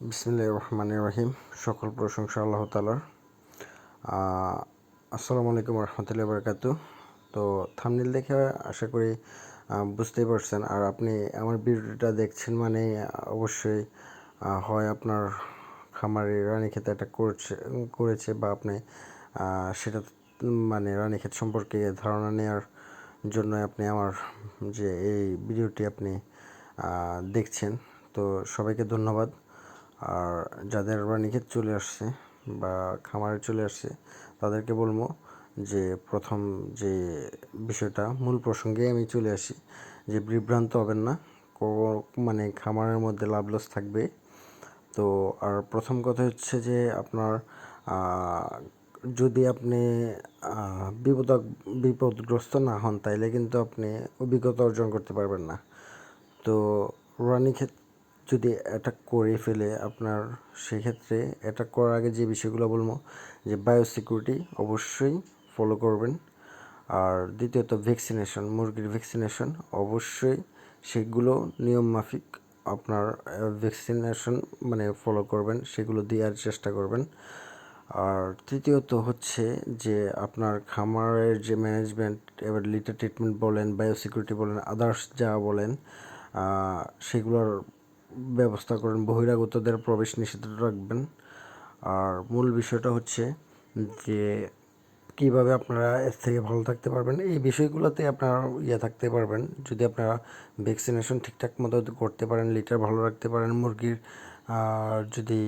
বিসমিল্লাহির রহমানির রহিম সকল প্রশংসা আল্লাহ তালার আসসালামু আলাইকুম রহমতুল্লাহ বরকাত তো থামনিল দেখে আশা করি বুঝতেই পারছেন। আর আপনি আমার ভিডিওটা দেখছেন মানে অবশ্যই হয় আপনার খামারে রানীক্ষেত একটা করছে, করেছে বা আপনি সেটা মানে রানীক্ষেত সম্পর্কে ধারণা নেওয়ার জন্য আপনি আমার যে এই ভিডিওটি আপনি দেখছেন। তো সবাইকে ধন্যবাদ। আর যাদের রানীক্ষেত চলে আসছে বা খামারে চলে আসছে, তাদেরকে বলব যে প্রথম যে বিষয়টা, মূল প্রসঙ্গে আমি চলে আসি। যে বিভ্রান্ত হবেন না মানে খামারের মধ্যে লাভ লস থাকবে। তো আর প্রথম কথা হচ্ছে যে আপনার যদি আপনি বিপদ বিপদগ্রস্ত না হন, তাইলে কিন্তু আপনি অভিজ্ঞতা অর্জন করতে পারবেন না। তো রানীক্ষেত যদি অ্যাটাক করে ফেলে আপনার, সেক্ষেত্রে অ্যাটাক করার আগে যে বিষয়গুলো বলব, যে বায়োসিকিউরিটি অবশ্যই ফলো করবেন। আর দ্বিতীয়ত ভ্যাকসিনেশন মুরগির ভ্যাকসিনেশন অবশ্যই সেগুলো নিয়ম মাফিক আপনার ভ্যাকসিনেশন মানে ফলো করবেন, সেগুলো দেওয়ার চেষ্টা করবেন। আর তৃতীয়ত হচ্ছে যে আপনার খামারের যে ম্যানেজমেন্ট এবার লিটার ট্রিটমেন্ট বলেন বায়োসিকিউরিটি বলেন আদার্স যা বলেন সেগুলোর ব্যবস্থা করেন, বহিরাগতদের প্রবেশ নিষিদ্ধ রাখবেন। আর মূল বিষয়টা হচ্ছে যে কীভাবে আপনারা এর থেকে ভালো থাকতে পারবেন, এই বিষয়গুলোতে আপনারা ইয়ে থাকতে পারবেন। যদি আপনারা ভ্যাকসিনেশন ঠিকঠাক মতো করতে পারেন লিটার ভালো রাখতে পারেন, মুরগির যদি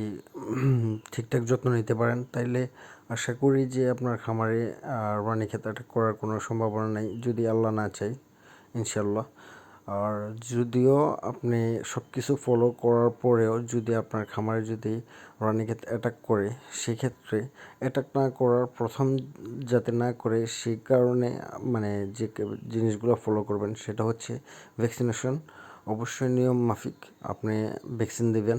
ঠিকঠাক যত্ন নিতে পারেন, তাইলে আশা করি যে আপনার খামারে রানী খেতাটা করার কোনো সম্ভাবনা নেই, যদি আল্লাহ না চাই ইনশাল্লাহ আর যদিও আপনি সব কিছু ফলো করার পরেও যদি আপনার খামারে যদি রানীক্ষেত অ্যাটাক করে, সেক্ষেত্রে অ্যাটাক না করার প্রথম যাতে না করে সেই কারণে মানে যে জিনিসগুলো ফলো করবেন সেটা হচ্ছে ভ্যাকসিনেশন অবশ্যই নিয়ম মাফিক আপনি ভ্যাকসিন দেবেন।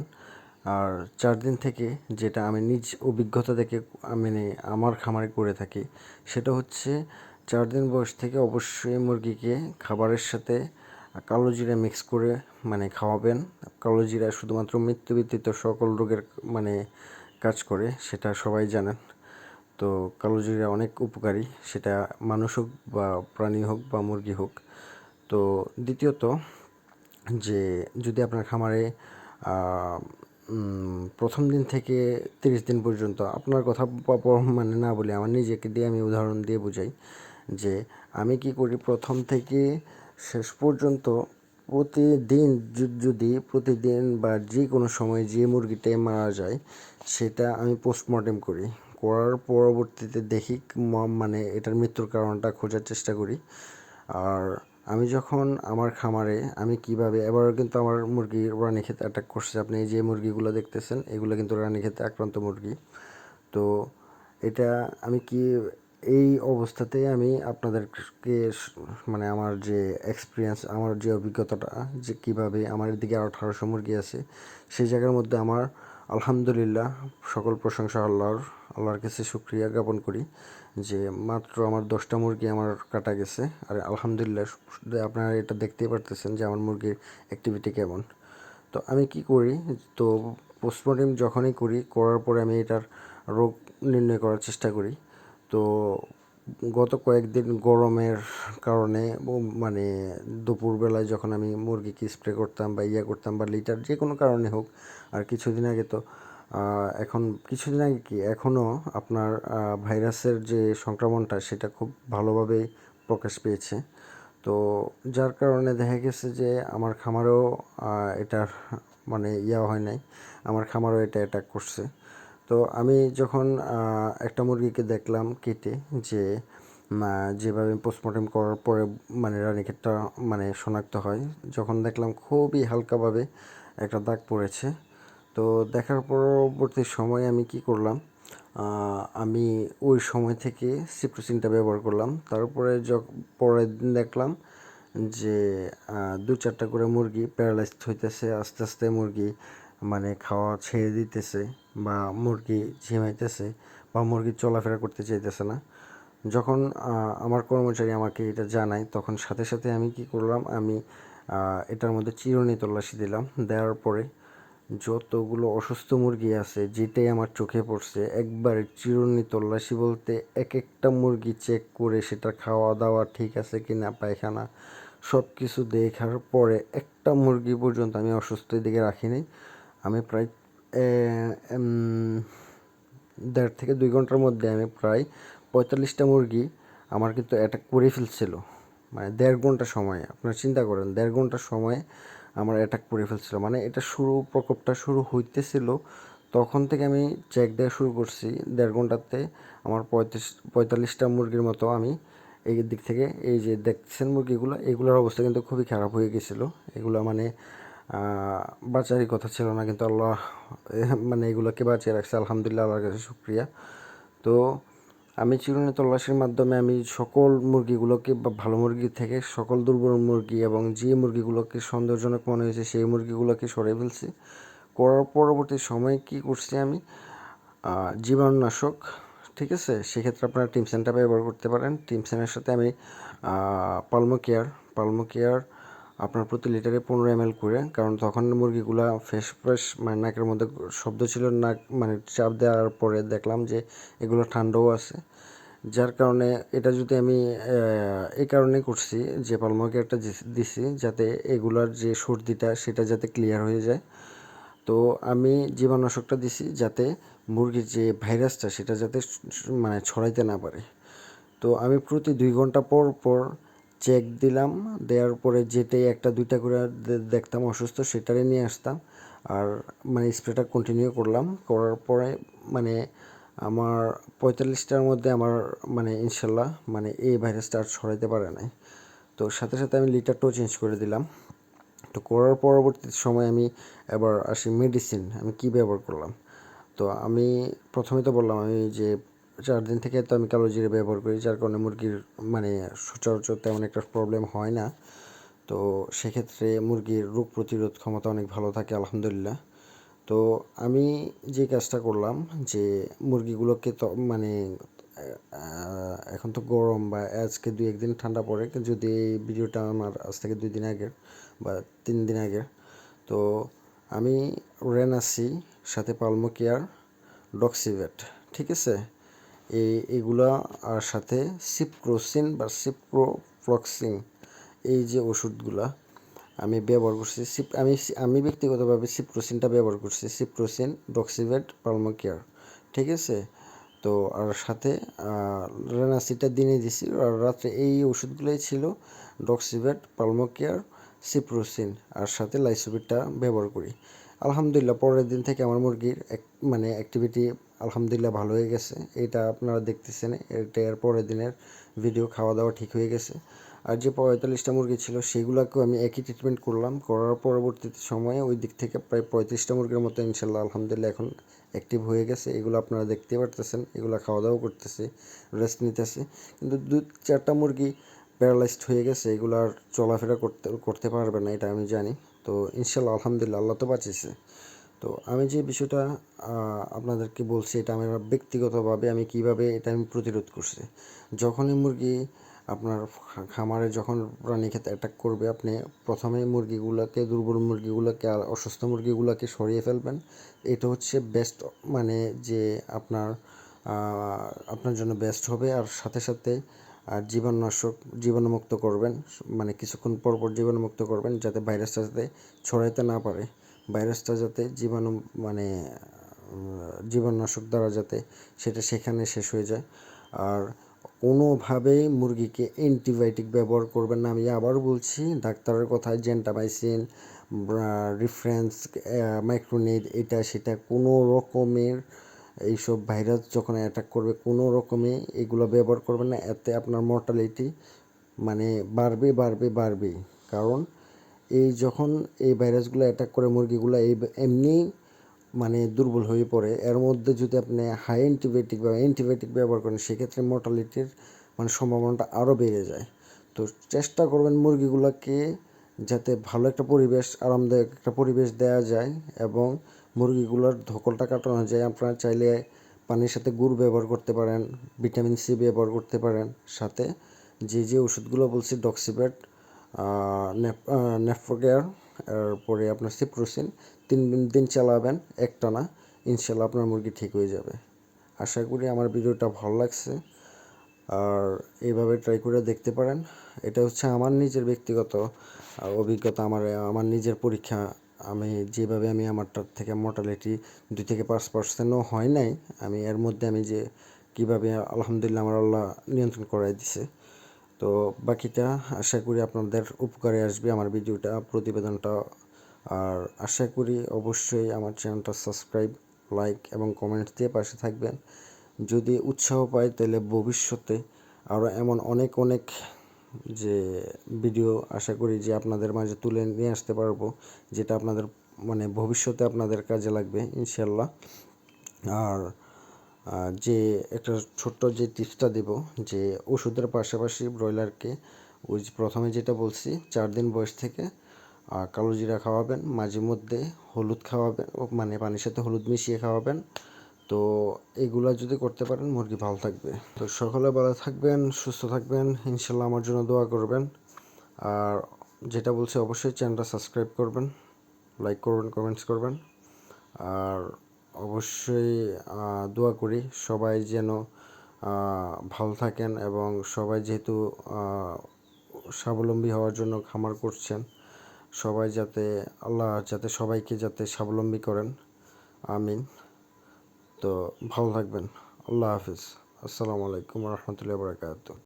আর চার দিন থেকে যেটা আমি নিজ অভিজ্ঞতা থেকে মানে আমার খামারে করে থাকি, সেটা হচ্ছে চার দিন বয়স থেকে অবশ্যই মুরগিকে খাবারের সাথে কালো জিরা মিক্স করে মানে খাওয়াবেন। কালো জিরা শুধুমাত্র মৃত্যু ব্যতীত সকল রোগের মানে কাজ করে, সেটা সবাই জানেন। তো কালো জিরা অনেক উপকারী, সেটা মানুষ হোক বা প্রাণী হোক বা মুরগি হোক। তো দ্বিতীয়ত, যে যদি আপনার খামারে প্রথম দিন থেকে তিরিশ দিন পর্যন্ত, আপনার কথা মানে না বলে, আমার নিজেকে দিয়ে আমি উদাহরণ দিয়ে বুঝাই। যে আমি কি করি, প্রথম থেকে শেষ পর্যন্ত প্রতিদিন যদি প্রতিদিন বা যে কোনো সময় যে মুরগিটাই মারা যায়, সেটা আমি পোস্টমর্টেম করি। করার পরবর্তীতে দেখি মানে এটার মৃত্যুর কারণটা খোঁজার চেষ্টা করি। আর আমি যখন আমার খামারে আমি কীভাবে, এবারও কিন্তু আমার মুরগি রানীক্ষেতে অ্যাটাক করছে। আপনি এই যে মুরগিগুলো দেখতেছেন, এগুলো কিন্তু রানীক্ষেতে আক্রান্ত মুরগি। তো এটা আমি কি এই অবস্থাতেই আমি আপনাদেরকে মানে আমার যে এক্সপিরিয়েন্স আমার যে অভিজ্ঞতাটা, যে কীভাবে আমার এদিকে আঠারোশো মুরগি আছে, সেই জায়গার মধ্যে আমার আলহামদুলিল্লাহ সকল প্রশংসা আল্লাহর আল্লাহর কাছে শুক্রিয়া জ্ঞাপন করি যে মাত্র আমার দশটা মুরগি আমার কাটা গেছে। আর আলহামদুলিল্লাহ আপনারা এটা দেখতেই পারতেছেন যে আমার মুরগির অ্যাক্টিভিটি কেমন। তো আমি কি করি? তো পোস্টমর্টেম যখনই করি, করার পরে আমি এটার রোগ নির্ণয় করার চেষ্টা করি। তো গত কয়েকদিন গরমের কারণে মানে দুপুরবেলায় যখন আমি মুরগিকে স্প্রে করতাম বা ইয়া করতাম বা লিটার যে কোনো কারণে হোক, আর কিছুদিন আগে তো এখন কিছুদিন আগে কি এখনও আপনার ভাইরাসের যে সংক্রমণটা সেটা খুব ভালোভাবেই প্রকাশ পেয়েছে। তো যার কারণে দেখা গেছে যে আমার খামারেও এটার মানে ইয়া হয় নাই, আমার খামারও এটা অ্যাটাক করছে। তো আমি যখন একটা মুরগিকে দেখলাম কেটে যে যেভাবে পোস্টমর্টেম করার পরে মানে রানীক্ষেতটা মানে শনাক্ত হয়, যখন দেখলাম খুবই হালকাভাবে একটা দাগ পড়েছে, তো দেখার পরবর্তী সময় আমি কি করলাম আমি ওই সময় থেকে সিপ্রোসিনটা ব্যবহার করলাম, তারপরে পরের দিন দেখলাম যে দু চারটা করে মুরগি প্যারালাইজড হইতেছে, আস্তে আস্তে মুরগি মানে খাওয়া ছেড়ে দিতেছে বা মুরগি ঝিমাইতেছে বা মুরগি চলাফেরা করতে চাইতেছে না। যখন আমার কর্মচারী আমাকে এটা জানায়, তখন সাথে সাথে আমি কি করলাম, আমি এটার মধ্যে চিরুনি তল্লাশি দিলাম। দেওয়ার পরে যতগুলো অসুস্থ মুরগি আছে, যেটাই আমার চোখে পড়ছে, একবারে চিরুনি তল্লাশি বলতে এক একটা মুরগি চেক করে সেটা খাওয়া দাওয়া ঠিক আছে কি না পায়খানা সব কিছু দেখার পরে একটা মুরগি পর্যন্ত আমি অসুস্থ দিকে রাখিনি। আমি প্রায় দেড় থেকে দুই ঘণ্টার মধ্যে আমি প্রায় পঁয়তাল্লিশটা মুরগি আমার কিন্তু অ্যাটাক করে ফেলছিল। মানে দেড় ঘণ্টা সময়, আপনারা চিন্তা করেন, দেড় ঘণ্টা সময়ে আমার অ্যাটাক করে ফেলছিল। মানে এটা শুরু, প্রকোপটা শুরু হইতেছিল, তখন থেকে আমি চেক দেওয়া শুরু করছি। দেড় ঘন্টাতে আমার পঁয়ত্রিশ, পঁয়তাল্লিশটা মুরগির মতো আমি এই দিক থেকে, এই যে দেখছেন মুরগিগুলো, এগুলোর অবস্থা কিন্তু খুবই খারাপ হয়ে গেছিল। এগুলো মানে বাঁচারই কথা ছিল না, কিন্তু আল্লাহ মানে এগুলোকে বাঁচিয়ে রাখছে। আলহামদুলিল্লাহ, আল্লাহর কাছে শুক্রিয়া। তো আমি চিরুনি তল্লাশির মাধ্যমে আমি সকল মুরগিগুলোকে, বা ভালো মুরগি থেকে সকল দুর্বল মুরগি এবং যে মুরগিগুলোকে সন্দেহজনক মনে হয়েছে, সেই মুরগিগুলোকে সরিয়ে ফেলছি। করার পরবর্তী সময়ে কি করছি আমি? জীবাণুনাশক, ঠিক আছে? সেক্ষেত্রে আপনারা টিমসেনটা ব্যবহার করতে পারেন। টিমসেনের সাথে আমি পালমো কেয়ার পালমো কেয়ার আপনার প্রতি লিটারে পনেরো এম করে, কারণ তখন মুরগিগুলা ফ্রেশ ফ্রেশ মানে নাকের মধ্যে শব্দ ছিল, নাক মানে চাপ দেওয়ার পরে দেখলাম যে এগুলো ঠান্ডাও আছে। যার কারণে এটা যদি আমি এই কারণে করছি যে পালমাকে একটা দিছি যাতে এগুলার যে সর্দিটা সেটা যাতে ক্লিয়ার হয়ে যায়। তো আমি জীবাণুনাশকটা দিছি যাতে মুরগির যে ভাইরাসটা সেটা যাতে মানে ছড়াইতে না পারে। তো আমি প্রতি দুই ঘণ্টা পর পর চেক দিলাম, দেওয়ার পরে যেটাই একটা, দুইটা করে দেখতাম অসুস্থ, সেটারে নিয়ে আসতাম। আর মানে স্প্রেটা কন্টিনিউ করলাম। করার পরে মানে আমার পঁয়তাল্লিশটার মধ্যে আমার মানে ইনশাল্লাহ মানে এই ভাইরাসটা আর ছড়াইতে পারে নাই। তো সাথে সাথে আমি লিটারটাও চেঞ্জ করে দিলাম। তো করার পরবর্তী সময় আমি এবার আসি মেডিসিন আমি কি ব্যবহার করলাম? তো আমি প্রথমে তো বললাম আমি যে চার দিন থেকে তো আমি কালো জিরে ব্যবহার করি, যার কারণে মুরগির মানে সচরাচর তেমন একটা প্রবলেম হয় না। তো সেক্ষেত্রে মুরগির রোগ প্রতিরোধ ক্ষমতা অনেক ভালো থাকে, আলহামদুলিল্লাহ। তো আমি যে কাজটা করলাম যে মুরগিগুলোকে তো মানে এখন তো গরম বা আজকে দুই একদিন ঠান্ডা পড়ে, যদি এই ভিডিওটা আমার আজ থেকে দুই দিন আগের বা তিন দিন আগের। তো আমি রেনাসি সাথে পালমো কেয়ার ডক্সিভেট ঠিক আছে? এগুলা আর সাথে সিপ্রোসিন বা সিপ্রোফ্লক্সিন এই যে ওষুধগুলা, আমি ব্যবহার করছি সিপ, আমি আমি ব্যক্তিগতভাবে সিপ্রোসিনটা ব্যবহার করছি, সিপ্রোসিন, ডক্সিভেট, পালমোকেয়ার, ঠিক আছে? তো আর সাথে রেনাসিটা দিনে দিছি, আর রাত্রে এই ওষুধগুলোই ছিল, ডক্সিভেট, পালমোকেয়ার, সিপ্রোসিন, আর সাথে লাইসোবিটটা ব্যবহার করি। আলহামদুলিল্লাহ, পরের দিন থেকে আমার মুরগির মানে অ্যাক্টিভিটি আলহামদুলিল্লাহ ভালো হয়ে গেছে। এটা আপনারা দেখতেছেন, এটা এর পরের দিনের ভিডিও খাওয়া দাওয়া ঠিক হয়ে গেছে। আর যে পঁয়তাল্লিশটা মুরগি ছিল, সেগুলোকেও আমি একই ট্রিটমেন্ট করলাম। করার পরবর্তীতে সময়ে ওই দিক থেকে প্রায় পঁয়ত্রিশটা মুরগির মতো ইনশাল্লাহ আলহামদুলিল্লাহ এখন অ্যাক্টিভ হয়ে গেছে। এগুলো আপনারা দেখতে পারতেছেন, এগুলো খাওয়া দাওয়া করতেছে রেস্ট নিতেছে। কিন্তু দু চারটা মুরগি প্যারালাইজড হয়ে গেছে এগুলো আর চলাফেরা করতে করতে পারবে না, এটা আমি জানি। তো ইনশাল্লাহ, আলহামদুলিল্লাহ আল্লাহ তো বাঁচিয়েছে। তো আমি যে বিষয়টা আপনাদেরকে বলছি, এটা আমার ব্যক্তিগতভাবে আমি কীভাবে এটা আমি প্রতিরোধ করছি। যখনই মুরগি আপনার খামারে যখন প্রাণী খেতে অ্যাটাক করবে, আপনি প্রথমে মুরগিগুলোকে, দুর্বল মুরগিগুলোকে আর অসুস্থ মুরগিগুলোকে সরিয়ে ফেলবেন। এটা হচ্ছে বেস্ট মানে যে আপনার আপনার জন্য বেস্ট হবে। আর সাথে সাথে আর জীবাণুনাশক জীবাণুমুক্ত করবেন মানে কিছুক্ষণ পর পর জীবাণুমুক্ত করবেন যাতে ভাইরাসটা যাতে ছড়াইতে না পারে। ভাইরাসটা যাতে জীবাণু মানে জীবাণুনাশক দ্বারা যাতে সেটা সেখানে শেষ হয়ে যায়। আর কোনোভাবেই মুরগিকে অ্যান্টিবায়োটিক ব্যবহার করবেন না। আমি আবার বলছি, ডাক্তারের কথায় জেন্টামাইসিন রিফারেন্স মাইক্রোনিড, এটা সেটা কোনো রকমের এইসব ভাইরাস যখন অ্যাটাক করবে, কোনো রকমে এগুলো ব্যবহার করবেন না। এতে আপনার মর্টালিটি মানে বাড়বে বাড়বে বাড়বে কারণ এই যখন এই ভাইরাসগুলো অ্যাটাক করে মুরগিগুলো, এই এমনি মানে দুর্বল হয়ে পড়ে। এর মধ্যে যদি আপনি হাই অ্যান্টিবায়োটিক বা অ্যান্টিবায়োটিক ব্যবহার করেন, সেক্ষেত্রে মর্টালিটির মানে সম্ভাবনাটা আরও বেড়ে যায়। তো চেষ্টা করবেন মুরগিগুলোকে যাতে ভালো একটা পরিবেশ, আরামদায়ক একটা পরিবেশ দেওয়া যায় এবং মুরগিগুলোর ধকলটা কাটানো যায়। আপনারা চাইলে পানির সাথে গুড় ব্যবহার করতে পারেন, ভিটামিন সি ব্যবহার করতে পারেন। সাথে যে যে ওষুধগুলো বলছি ডক্সিবেট নেফ্রোকেয়ার, এরপরে আপনার সিপ্রোসিন, তিন দিন চালাবেন একটা না ইনশাল্লাহ আপনার মুরগি ঠিক হয়ে যাবে। আশা করি আমার ভিডিওটা ভালো লাগছে। আর এইভাবে ট্রাই করে দেখতে পারেন। এটা হচ্ছে আমার নিজের ব্যক্তিগত অভিজ্ঞতা, আমার আমার নিজের পরীক্ষা আমি যেভাবে আমি আমারটার থেকে মোর্টালিটি দুই থেকে পাঁচ পার্সেন্টও হয় নাই, আমি এর মধ্যে আমি যে কীভাবে আলহামদুলিল্লাহ আমার আল্লাহ নিয়ন্ত্রণ করাই দিছে। তো বাকিটা আশা করি আপনাদের উপকারে আসবে আমার ভিডিওটা, প্রতিবেদনটা। আর আশা করি অবশ্যই আমার চ্যানেলটা সাবস্ক্রাইব লাইক এবং কমেন্ট দিয়ে পাশে থাকবেন। যদি উৎসাহ পাই তাহলে ভবিষ্যতে আরও এমন অনেক অনেক যে ভিডিও আশা করি যে আপনাদের মাঝে তুলে নিয়ে আসতে পারব, যেটা আপনাদের মানে ভবিষ্যতে আপনাদের কাজে লাগবে ইনশাল্লাহ আর যে একটা ছোট্ট যে টিপসটা দেব, যে ওষুধের পাশাপাশি ব্রয়লারকে ওই প্রথমে যেটা বলছি, চার দিন বয়স থেকে কালো জিরা খাওয়াবেন, মাঝে মধ্যে হলুদ খাওয়াবেন মানে পানির সাথে হলুদ মিশিয়ে খাওয়াবেন তো এগুলা যদি করতে পারেন, মুরগি ভালো থাকবে। তো সকলে ভালো থাকবেন, সুস্থ থাকবেন। ইনশাল্লাহ আমার জন্য দোয়া করবেন। আর যেটা বলছি, অবশ্যই চ্যানেলটা সাবস্ক্রাইব করবেন, লাইক করবেন, কমেন্টস করবেন। আর অবশ্যই দোয়া করি সবাই যেন ভালো থাকেন এবং সবাই যেহেতু স্বাবলম্বী হওয়ার জন্য খামার করছেন, সবাই যাতে, আল্লাহ যাতে সবাইকে যাতে স্বাবলম্বী করেন। আমিন। তো ভালো থাকবেন। আল্লাহ হাফিজ। আসসালামু আলাইকুম রহমতুল্লাহ বরকাত